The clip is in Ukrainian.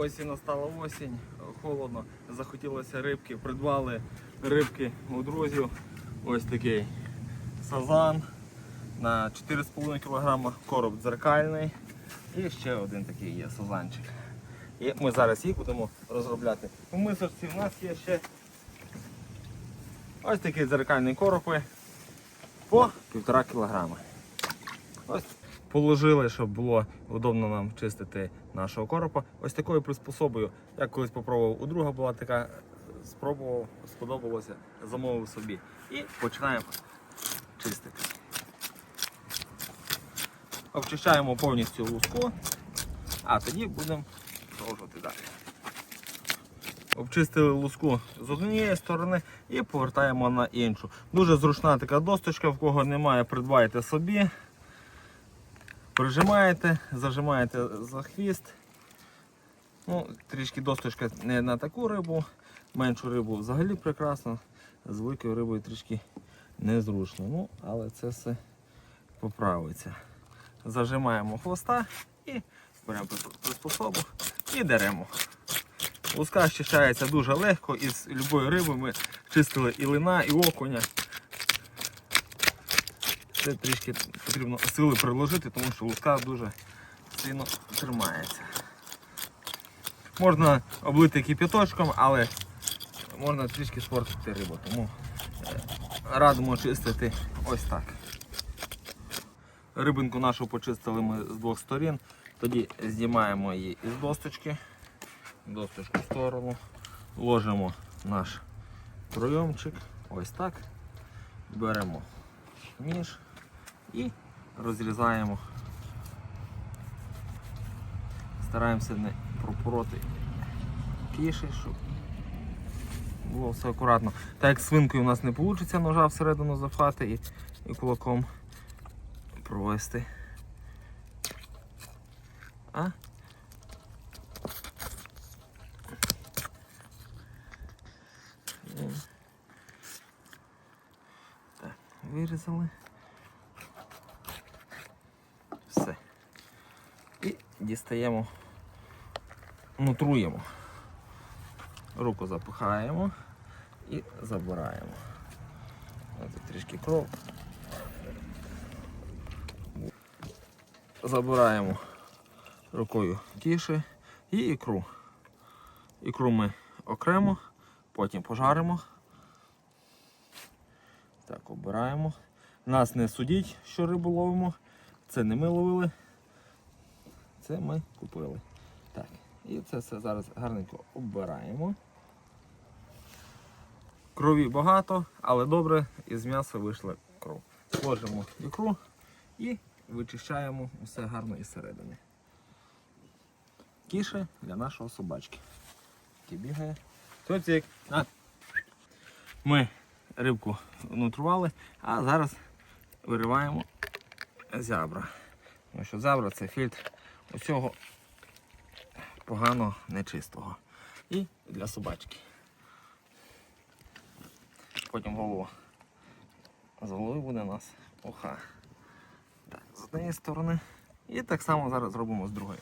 Ось і настала осінь, холодно, захотілося рибки, придбали рибки у друзів. Ось такий сазан на 4,5 кг, короб дзеркальний. І ще один такий є сазанчик. І ми зараз їх будемо розробляти. У мисочці у нас є ще ось такі дзеркальні коропи по 1,5 кг. Ось положили, щоб було удобно нам чистити нашого коропа. Ось такою приспособою. Я колись попробував, у друга була така, спробував, сподобалося, замовив собі. І починаємо чистити. Обчищаємо повністю луску, а тоді будемо продовжувати далі. Обчистили луску з однієї сторони і повертаємо на іншу. Дуже зручна така досточка, в кого немає, придбайте собі. Прижимаєте, зажимаєте за хвіст. Ну, Трішки досточка не на таку рибу, меншу рибу взагалі прекрасно, з великою рибою трішки незручно. Ну, але це все поправиться. Зажимаємо хвоста і беремо приспособу і деремо. Луска очищається дуже легко, із любої риби ми чистили і лина, і окуня. Це трішки потрібно сили приложити, тому що луска дуже сильно тримається. Можна облити кип'яточком, але можна трішки спортити рибу, тому е, радимо чистити ось так. Рибинку нашу почистили ми з двох сторін, тоді знімаємо її із досточки, досточку в сторону, ложимо наш пройомчик, ось так, беремо ніж і розрізаємо. Стараємося не пропороти кіші, щоб було все акуратно. Так як свинкою у нас не вийде ножа всередину запхати і, і кулаком провести. А? Так, вирізали. Все. І дістаємо, нутруємо. Руку запихаємо і забираємо. Ось трішки кров. Забираємо рукою кіші і ікру. Ікру ми окремо, потім пожаримо. Так, обираємо. Нас не судіть, що рибу ловимо. Це не ми ловили. Це ми купили. Так, і це все зараз гарненько оббираємо. Крові багато, але добре, із м'яса вийшла кров. Ложимо ікру і вичищаємо все гарно із середини. Кіше для нашого собачки. Бігає. Тотік. На. Ми рибку нутрували, а зараз вириваємо зябра. Тому що зябра це фільтр усього поганого, нечистого. І для собачки. Потім голова. З буде у нас уха. Так, з однієї сторони. І так само зараз зробимо з другої.